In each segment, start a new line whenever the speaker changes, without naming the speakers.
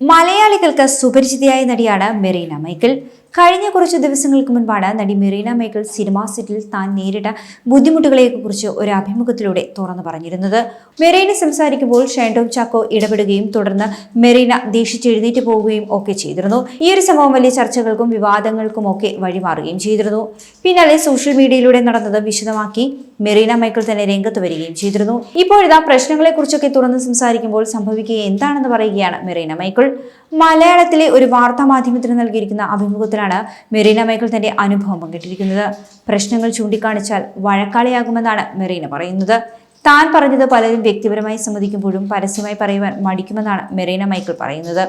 മലയാളികൾക്ക് സുപരിചിതയായ നടിയാണ് മെറീന മൈക്കിൾ. കഴിഞ്ഞ കുറച്ച് ദിവസങ്ങൾക്ക് മുൻപാണ് നടി മെറീന മൈക്കിൾ സിനിമാ സെറ്റിൽ താൻ നേരിട്ട ബുദ്ധിമുട്ടുകളെക്കുറിച്ച് ഒരു അഭിമുഖത്തിലൂടെ തുറന്നു പറഞ്ഞിരുന്നത്. മെറീന സംസാരിക്കുമ്പോൾ ഷൈൻഡോം ചാക്കോ ഇടപെടുകയും തുടർന്ന് മെറീന ദേഷിച്ചെഴുന്നേറ്റ് പോവുകയും ഒക്കെ ചെയ്തിരുന്നു. ഈ ഒരു സംഭവം വലിയ ചർച്ചകൾക്കും വിവാദങ്ങൾക്കും ഒക്കെ വഴിമാറുകയും ചെയ്തിരുന്നു. പിന്നാലെ സോഷ്യൽ മീഡിയയിലൂടെ നടന്നത് വിശദമാക്കി മെറീന മൈക്കിൾ തന്നെ രംഗത്ത് വരികയും ചെയ്തിരുന്നു. ഇപ്പോഴിതാ പ്രശ്നങ്ങളെ കുറിച്ചൊക്കെ തുറന്ന് സംസാരിക്കുമ്പോൾ സംഭവിക്കുക എന്താണെന്ന് പറയുകയാണ് മെറീന മൈക്കിൾ. മലയാളത്തിലെ ഒരു വാർത്താ മാധ്യമത്തിന് നൽകിയിരിക്കുന്ന അഭിമുഖത്തിലാണ് മെറീന മൈക്കിൾ തന്റെ അനുഭവം പങ്കിട്ടിരിക്കുന്നത്. പ്രശ്നങ്ങൾ ചൂണ്ടിക്കാണിച്ചാൽ വഴക്കാളിയാകുമെന്നാണ് മെറീന പറയുന്നത്. താൻ പറഞ്ഞത് പലരും വ്യക്തിപരമായി സമ്മതിക്കുമ്പോഴും പരസ്യമായി പറയുവാൻ മടിക്കുമെന്നാണ് മെറീന മൈക്കിൾ പറയുന്നത്.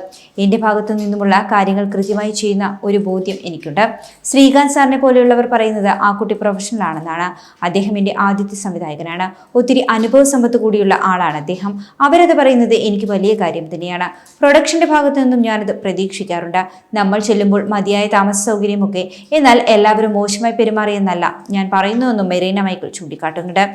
എന്റെ ഭാഗത്തു നിന്നുമുള്ള കാര്യങ്ങൾ കൃത്യമായി ചെയ്യുന്ന ഒരു ബോധ്യം എനിക്കുണ്ട്. ശ്രീകാന്ത് സാറിനെ പോലെയുള്ളവർ പറയുന്നത് ആ കുട്ടി പ്രൊഫഷണൽ ആണെന്നാണ്. അദ്ദേഹം എന്റെ ആദ്യത്തെ സംവിധായകനാണ്. ഒത്തിരി അനുഭവ സമ്പത്ത് കൂടിയുള്ള ആളാണ് അദ്ദേഹം. അവരത് പറയുന്നത് എനിക്ക് വലിയ കാര്യം തന്നെയാണ്. പ്രൊഡക്ഷന്റെ ഭാഗത്തു നിന്നും ഞാനത് പ്രതീക്ഷിക്കാറുണ്ട്. നമ്മൾ ചെല്ലുമ്പോൾ മതിയായ താമസ സൗകര്യമൊക്കെ എന്നാൽ എല്ലാവരും മോശമായി പെരുമാറിയെന്നല്ല ഞാൻ പറയുന്നുവെന്നും മെറീന മൈക്കിൾ ചൂണ്ടിക്കാട്ടുന്നുണ്ട്.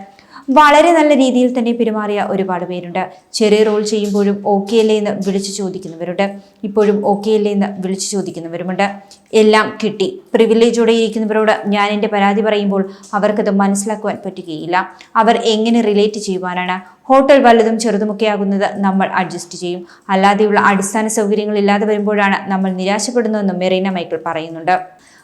വളരെ നല്ല രീതിയിൽ തന്നെ പെരുമാറിയ ഒരുപാട് പേരുണ്ട്. ചെറിയ റോൾ ചെയ്യുമ്പോഴും ഓക്കെ അല്ലേ എന്ന് വിളിച്ചു ചോദിക്കുന്നവരുണ്ട്. ഇപ്പോഴും ഓക്കെ അല്ലേ എന്ന് വിളിച്ചു ചോദിക്കുന്നവരുമുണ്ട്. എല്ലാം കിട്ടി. പ്രിവിലേജോടെ ഇരിക്കുന്നവരോട് ഞാൻ എന്റെ പരാതി പറയുമ്പോൾ അവർക്കത് മനസ്സിലാക്കുവാൻ പറ്റുകയില്ല. അവർ എങ്ങനെ റിലേറ്റ് ചെയ്യുവാനാണ്? ഹോട്ടൽ വലുതും ചെറുതുമൊക്കെ ആകുന്നത് നമ്മൾ അഡ്ജസ്റ്റ് ചെയ്യും. അല്ലാതെയുള്ള അടിസ്ഥാന സൗകര്യങ്ങൾ ഇല്ലാതെ വരുമ്പോഴാണ് നമ്മൾ നിരാശപ്പെടുന്നതെന്നും മെറീന മൈക്കിൾ പറയുന്നുണ്ട്.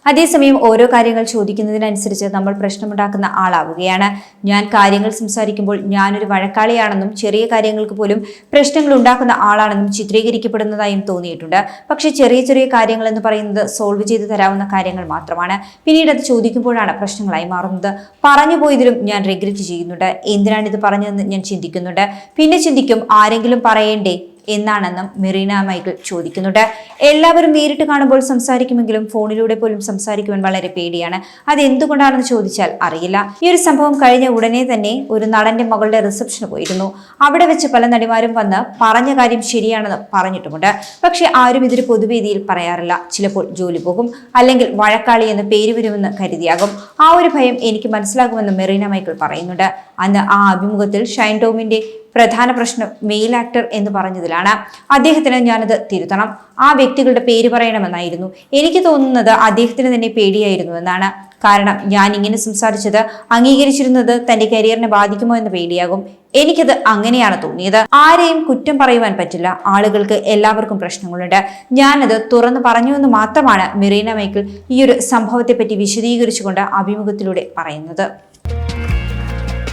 അതേസമയം ഓരോ കാര്യങ്ങൾ ചോദിക്കുന്നതിനനുസരിച്ച് നമ്മൾ പ്രശ്നമുണ്ടാക്കുന്ന ആളാവുകയാണ്. ഞാൻ കാര്യങ്ങൾ സംസാരിക്കുമ്പോൾ ഞാനൊരു വഴക്കാളിയാണെന്നും ചെറിയ കാര്യങ്ങൾക്ക് പോലും പ്രശ്നങ്ങൾ ഉണ്ടാക്കുന്ന ആളാണെന്നും ചിത്രീകരിക്കപ്പെടുന്നതായും തോന്നിയിട്ടുണ്ട്. പക്ഷേ ചെറിയ ചെറിയ കാര്യങ്ങൾ എന്ന് പറയുന്നത് സോൾവ് ചെയ്ത് തരാവുന്ന കാര്യങ്ങൾ മാത്രമാണ്. പിന്നീട് അത് ചോദിക്കുമ്പോഴാണ് പ്രശ്നങ്ങളായി മാറുന്നത്. പറഞ്ഞു പോയതിലും ഞാൻ റിഗ്രറ്റ് ചെയ്യുന്നുണ്ട്. എന്തിനാണ് ഇത് പറഞ്ഞതെന്ന് ഞാൻ ചിന്തിക്കുന്നുണ്ട് പിന്നെ ചിന്തിക്കും ആരെങ്കിലും പറയേണ്ടേ? എന്നാണെന്നും മെറീന മൈക്കിൾ ചോദിക്കുന്നുണ്ട്. എല്ലാവരും നേരിട്ട് കാണുമ്പോൾ സംസാരിക്കുമെങ്കിലും ഫോണിലൂടെ പോലും സംസാരിക്കുവാൻ വളരെ പേടിയാണ്. അത് എന്തുകൊണ്ടാണെന്ന് ചോദിച്ചാൽ അറിയില്ല. ഈ ഒരു സംഭവം കഴിഞ്ഞ ഉടനെ തന്നെ ഒരു നടന്റെ മകളുടെ റിസപ്ഷന് പോയിരുന്നു. അവിടെ വെച്ച് പല നടിമാരും വന്ന് പറഞ്ഞ കാര്യം ശരിയാണെന്ന് പറഞ്ഞിട്ടുമുണ്ട്. പക്ഷെ ആരും ഇതൊരു പൊതുവേദിയിൽ പറയാറില്ല. ചിലപ്പോൾ ജോലി പോകും. അല്ലെങ്കിൽ വഴക്കാളി എന്ന് പേര് വരുമെന്ന് കരുതിയാകും. ആ ഒരു ഭയം എനിക്ക് മനസ്സിലാകുമെന്ന് മെറീന മൈക്കിൾ പറയുന്നുണ്ട്. അന്ന് ആ അഭിമുഖത്തിൽ ഷൈൻ ടോമിന്റെ പ്രധാന പ്രശ്നം മെയിൽ ആക്ടർ എന്ന് പറഞ്ഞതിലാണ്. അദ്ദേഹത്തിന് ഞാനത് തിരുത്തണം. ആ വ്യക്തികളുടെ പേര് പറയണമെന്നായിരുന്നു. എനിക്ക് തോന്നുന്നത് അദ്ദേഹത്തിന് തന്നെ പേടിയായിരുന്നു എന്നാണ്. കാരണം ഞാൻ ഇങ്ങനെ സംസാരിച്ചത് അംഗീകരിച്ചിരുന്നത് തന്റെ കരിയറിനെ ബാധിക്കുമോ എന്ന് പേടിയാകും. എനിക്കത് അങ്ങനെയാണ് തോന്നിയത്. ആരെയും കുറ്റം പറയുവാൻ പറ്റില്ല. ആളുകൾക്ക് എല്ലാവർക്കും പ്രശ്നങ്ങളുണ്ട്. ഞാനത് തുറന്നു പറഞ്ഞുവെന്ന് മാത്രമാണ് മെറീന മൈക്കിൾ ഈ ഒരു സംഭവത്തെപ്പറ്റി വിശദീകരിച്ചുകൊണ്ട് അഭിമുഖത്തിലൂടെ പറയുന്നത്.